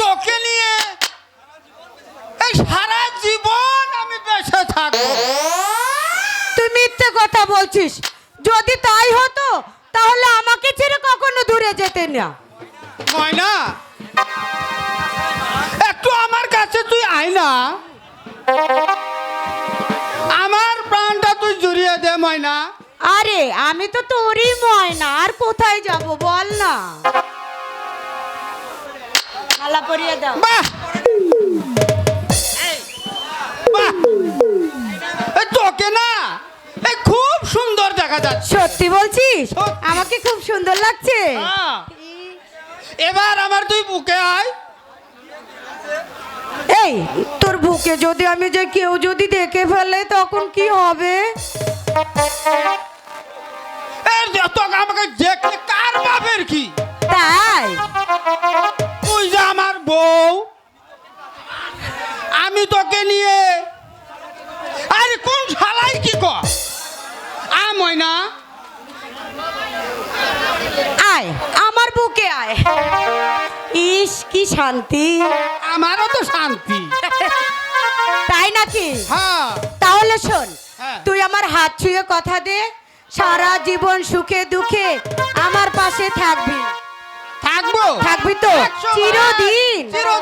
তোকে নিয়ে এই সারা জীবন আমি বেঁচে থাকব। তুই মিথ্যে কথা বলছিস। যদি তাই হতো তাহলে আমাকে ছেড়ে কখনো দূরে যেতে না। ময়না একটু আমার কাছে তুই আয় না। আমার প্রাণটা তুই জুড়িয়ে দে ময়না। আরে আমি তো তোরই ময়না আর কোথায় যাব বল না। মালা পরিয়ে দাও। বাহ! বাহ! তোকে না এ খুব সুন্দর দেখা যাচ্ছে। সত্যি বলছিস? আমাকে খুব সুন্দর লাগছে। হ্যাঁ। এবার আমার তুই বুকে আয়। এই তোর বুকে যদি আমি যে কেউ যদি দেখে ফেলে তখন কি হবে? আমাকে দেখলে আমি তোকে নিয়ে। আরে কোন শালাই কি ময়না। আয় আমার বুকে আয়। ইস কি শান্তি। আমারও তো শান্তি। তাই নাকি? হ্যাঁ। তাহলে শোন হ্যাঁ। তুই আমার হাত ছুঁয়ে কথা দে সারা জীবন সুখে দুঃখে আমার পাশে থাকবি। থাকব? থাকবি তো। চিরদিনে।